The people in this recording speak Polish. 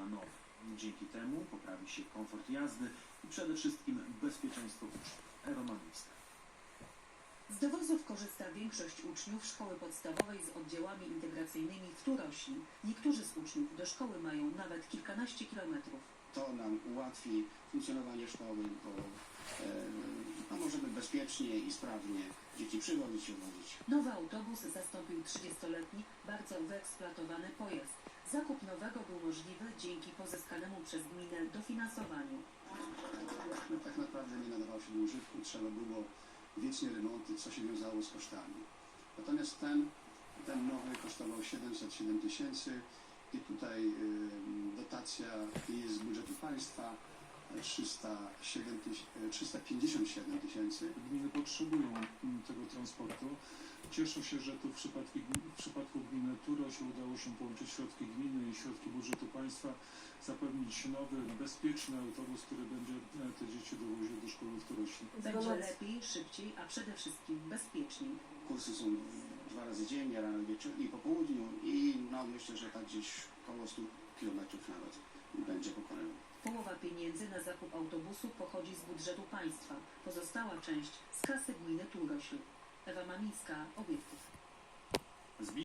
na nowo. Dzięki temu poprawi się komfort jazdy i przede wszystkim bezpieczeństwo uczniów. Z dowozów korzysta większość uczniów szkoły podstawowej z oddziałami integracyjnymi w Turośli. Niektórzy z uczniów do szkoły mają nawet kilkanaście kilometrów. To nam ułatwi funkcjonowanie szkoły, bo e, no, możemy bezpiecznie i sprawnie dzieci przywozić i odwozić. Nowy autobus zastąpił 30-letni, bardzo wyeksploatowany pojazd. Zakup nowego był możliwy dzięki pozyskanemu przez gminę dofinansowaniu. No, tak naprawdę nie nadawał się do użytku, trzeba było wiecznie remonty, co się wiązało z kosztami. Natomiast ten, ten nowy kosztował 707 tysięcy i tutaj y, dotacja jest z budżetu państwa 307 tyś- y, 357 tysięcy. Gminy potrzebują tego transportu. Cieszę się, że tu w przypadku, w przypadku gminy Turoś udało się połączyć środki gminy i środki budżetu państwa, zapewnić nowy, bezpieczny autobus, który będzie e, te dzieci dowoził do szkoły w Turosi. Będzie lepiej, szybciej, a przede wszystkim bezpieczniej. Kursy są dwa razy dziennie, rano wieczór i po południu i no myślę, że tak gdzieś około 100 kilometrów nawet będzie pokonany. Połowa pieniędzy na zakup autobusu pochodzi z budżetu państwa. Pozostała część z kasy gminy Turośl. Ewa Mamińska, Obiektyw.